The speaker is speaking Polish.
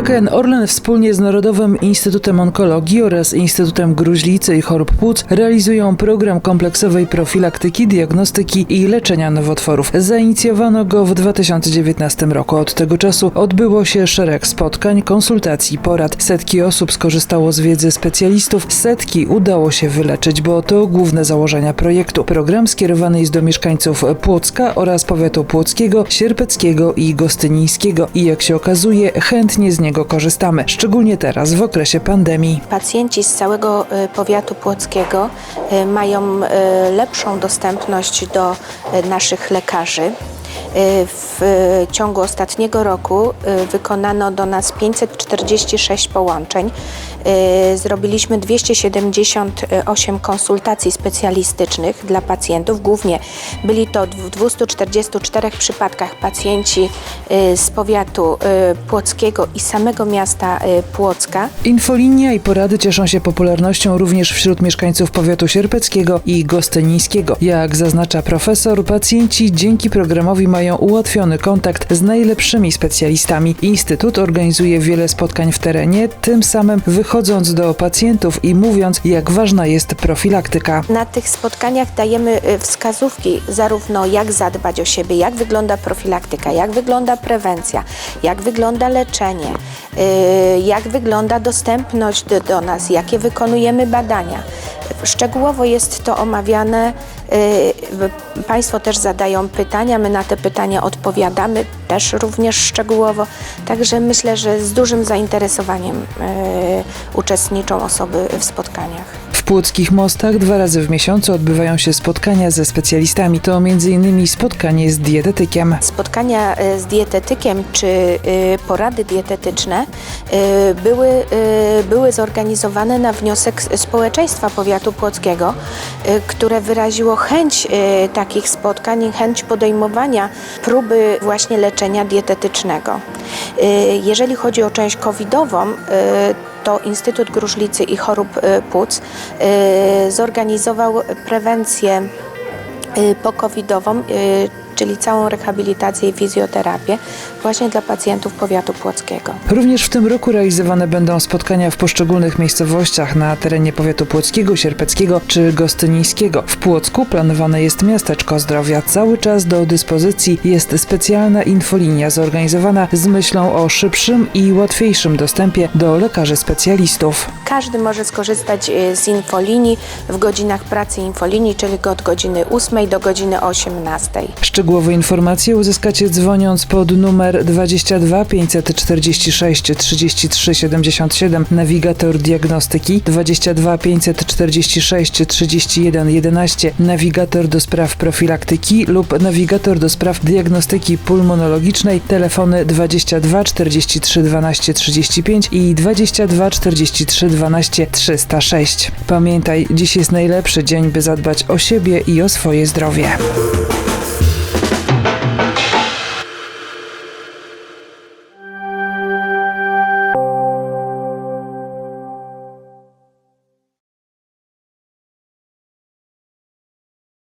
PKN Orlen wspólnie z Narodowym Instytutem Onkologii oraz Instytutem Gruźlicy i Chorób Płuc realizują program kompleksowej profilaktyki, diagnostyki i leczenia nowotworów. Zainicjowano go w 2019 roku. Od tego czasu odbyło się szereg spotkań, konsultacji, porad. Setki osób skorzystało z wiedzy specjalistów, setki udało się wyleczyć, bo to główne założenia projektu. Program skierowany jest do mieszkańców Płocka oraz powiatu płockiego, sierpeckiego i gostynińskiego i jak się okazuje, chętnie z niego korzystamy, szczególnie teraz w okresie pandemii. Pacjenci z całego y, powiatu płockiego y, mają y, lepszą dostępność do naszych lekarzy. Y, W y, ciągu ostatniego roku y, wykonano do nas 546 połączeń. Zrobiliśmy 278 konsultacji specjalistycznych dla pacjentów. Głównie byli to w 244 przypadkach pacjenci z powiatu płockiego i samego miasta Płocka. Infolinia i porady cieszą się popularnością również wśród mieszkańców powiatu sierpeckiego i gostynińskiego. Jak zaznacza profesor, pacjenci dzięki programowi mają ułatwiony kontakt z najlepszymi specjalistami. Instytut organizuje wiele spotkań w terenie, tym samym wychodząc do pacjentów i mówiąc, jak ważna jest profilaktyka. Na tych spotkaniach dajemy y, wskazówki zarówno jak zadbać o siebie, jak wygląda profilaktyka, jak wygląda prewencja, jak wygląda leczenie, y, jak wygląda dostępność do, do nas, jakie wykonujemy badania. Szczegółowo jest to omawiane. y, Państwo też zadają pytania, my na te pytania odpowiadamy też również szczegółowo. Także myślę, że z dużym zainteresowaniem y, uczestniczą osoby w spotkaniach. Płockich Mostach dwa razy w miesiącu odbywają się spotkania ze specjalistami. To m.in. spotkanie z dietetykiem. Spotkania y, z dietetykiem czy y, porady dietetyczne y, były, były zorganizowane na wniosek społeczeństwa powiatu płockiego, które wyraziło chęć takich spotkań i chęć podejmowania próby właśnie leczenia dietetycznego. Jeżeli chodzi o część covidową, to Instytut Gruźlicy i Chorób Płuc zorganizował prewencję y, pokowidową, y, czyli całą rehabilitację i fizjoterapię właśnie dla pacjentów powiatu płockiego. Również w tym roku realizowane będą spotkania w poszczególnych miejscowościach na terenie powiatu płockiego, sierpeckiego czy gostynińskiego. W Płocku planowane jest miasteczko zdrowia. Cały czas do dyspozycji jest specjalna infolinia zorganizowana z myślą o szybszym i łatwiejszym dostępie do lekarzy specjalistów. Każdy może skorzystać y, z infolinii w godzinach pracy infolinii, czyli od godziny 8 do godziny 18. Szczegółowe informacje uzyskacie dzwoniąc pod numer 22 546 33 77 nawigator diagnostyki 22 546 31 11 nawigator do spraw profilaktyki lub nawigator do spraw diagnostyki pulmonologicznej telefony 22 43 12 35 i 22 43 12 306. Pamiętaj, dziś jest najlepszy dzień, by zadbać o siebie i o swoje zdrowie.